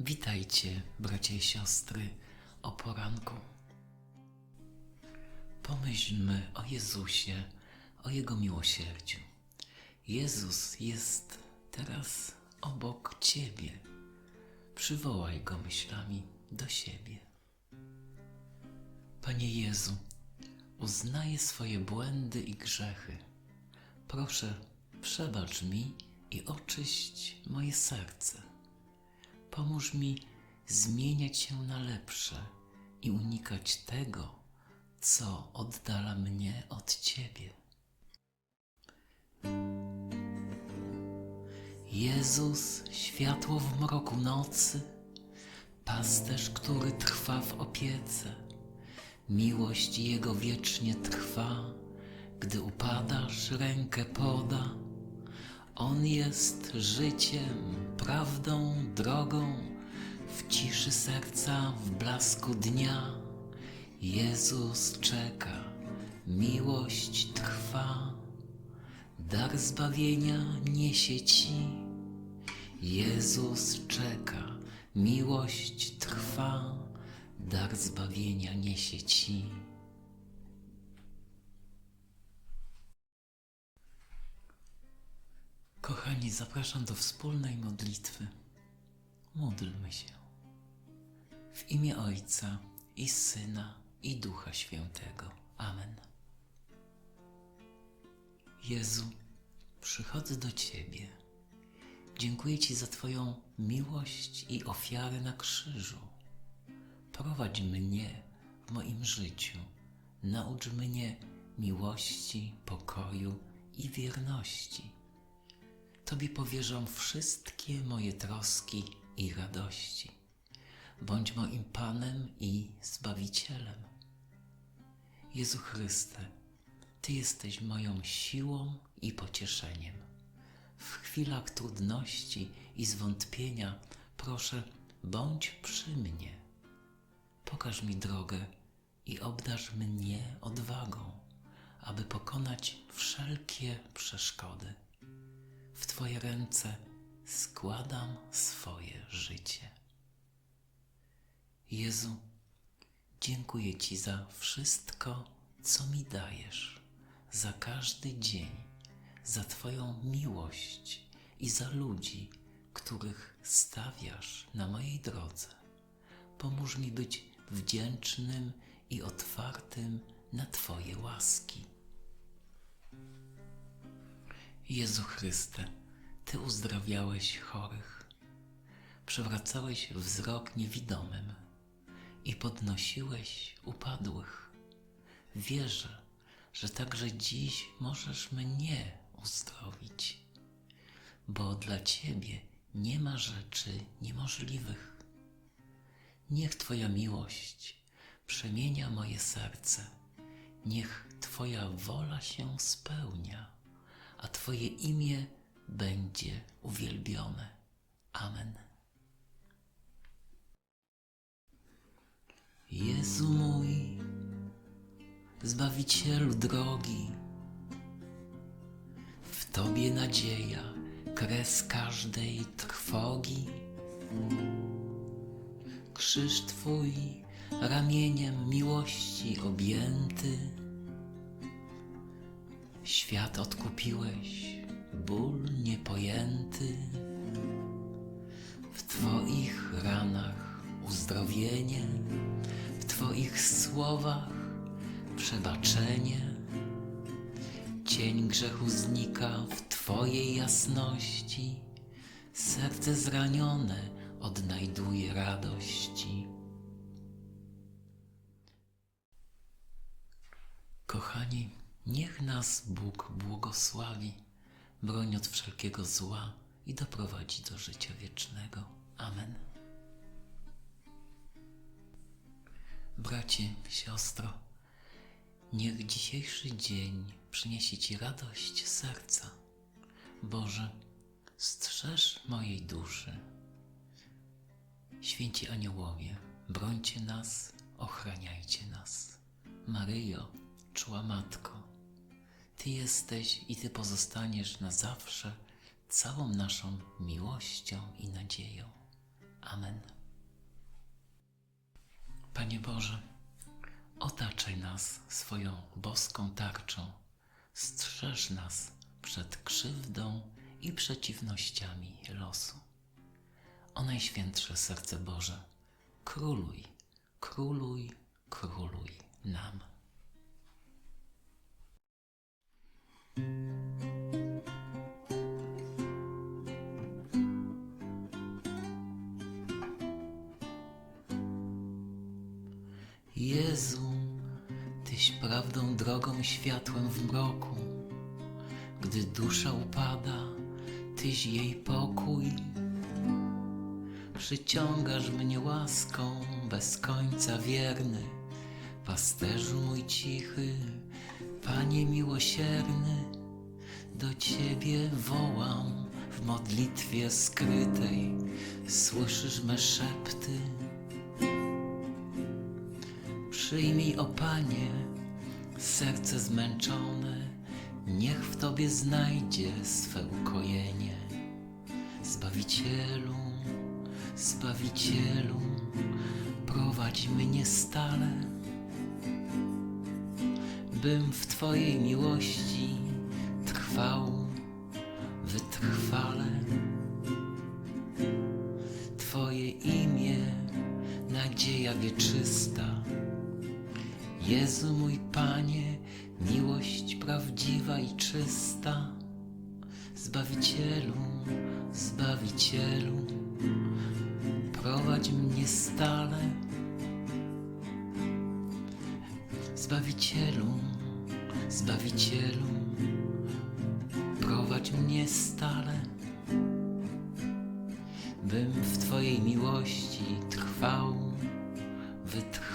Witajcie, bracia i siostry, o poranku. Pomyślmy o Jezusie, o Jego miłosierdziu. Jezus jest teraz obok Ciebie. Przywołaj Go myślami do siebie. Panie Jezu, uznaję swoje błędy i grzechy. Proszę, przebacz mi i oczyść moje serce. Pomóż mi zmieniać się na lepsze i unikać tego, co oddala mnie od Ciebie. Jezus, światło w mroku nocy, pasterz, który trwa w opiece, miłość Jego wiecznie trwa, gdy upadasz, rękę poda. On jest życiem, prawdą, drogą, w ciszy serca, w blasku dnia. Jezus czeka, miłość trwa, dar zbawienia niesie Ci. Jezus czeka, miłość trwa, dar zbawienia niesie Ci. Kochani, zapraszam do wspólnej modlitwy. Módlmy się. W imię Ojca i Syna i Ducha Świętego. Amen. Jezu, przychodzę do Ciebie. Dziękuję Ci za Twoją miłość i ofiarę na krzyżu. Prowadź mnie w moim życiu. Naucz mnie miłości, pokoju i wierności. Tobie powierzam wszystkie moje troski i radości. Bądź moim Panem i Zbawicielem. Jezu Chryste, Ty jesteś moją siłą i pocieszeniem. W chwilach trudności i zwątpienia proszę, bądź przy mnie. Pokaż mi drogę i obdarz mnie odwagą, aby pokonać wszelkie przeszkody. W Twoje ręce składam swoje życie. Jezu, dziękuję Ci za wszystko, co mi dajesz, za każdy dzień, za Twoją miłość i za ludzi, których stawiasz na mojej drodze. Pomóż mi być wdzięcznym i otwartym na Twoje łaski. Jezu Chryste, Ty uzdrawiałeś chorych, przywracałeś wzrok niewidomym i podnosiłeś upadłych. Wierzę, że także dziś możesz mnie uzdrowić, bo dla Ciebie nie ma rzeczy niemożliwych. Niech Twoja miłość przemienia moje serce, niech Twoja wola się spełnia a Twoje imię będzie uwielbione. Amen. Jezu mój, Zbawicielu drogi, w Tobie nadzieja, kres każdej trwogi. Krzyż Twój ramieniem miłości objęty, Świat odkupiłeś, ból niepojęty. W Twoich ranach uzdrowienie, w Twoich słowach przebaczenie. Cień grzechu znika w Twojej jasności, serce zranione odnajduje radości. Kochani, Niech nas Bóg błogosławi, broń od wszelkiego zła i doprowadzi do życia wiecznego. Amen. Bracie, siostro, niech dzisiejszy dzień przyniesie Ci radość serca. Boże, strzeż mojej duszy. Święci aniołowie, brońcie nas, ochraniajcie nas. Maryjo, czuła Matko, ty jesteś i Ty pozostaniesz na zawsze całą naszą miłością i nadzieją. Amen. Panie Boże, otaczaj nas swoją boską tarczą, strzeż nas przed krzywdą i przeciwnościami losu. O Najświętsze Serce Boże, króluj, króluj, króluj nam. Jezu, Tyś prawdą, drogą, światłem w mroku. Gdy dusza upada, Tyś jej pokój. Przyciągasz mnie łaską, bez końca wierny, pasterzu mój cichy, Panie miłosierny, do Ciebie wołam w modlitwie skrytej, słyszysz me szepty. Przyjmij, o Panie, serce zmęczone, niech w Tobie znajdzie swe ukojenie. Zbawicielu, Zbawicielu, prowadź mnie stale, bym w Twojej miłości trwał wytrwale. Twoje imię, nadzieja wieczysta. Jezu mój Panie, miłość prawdziwa i czysta. Zbawicielu, Zbawicielu, prowadź mnie stale. Zbawicielu, Zbawicielu, prowadź mnie stale, bym w Twojej miłości trwał, wytrwał.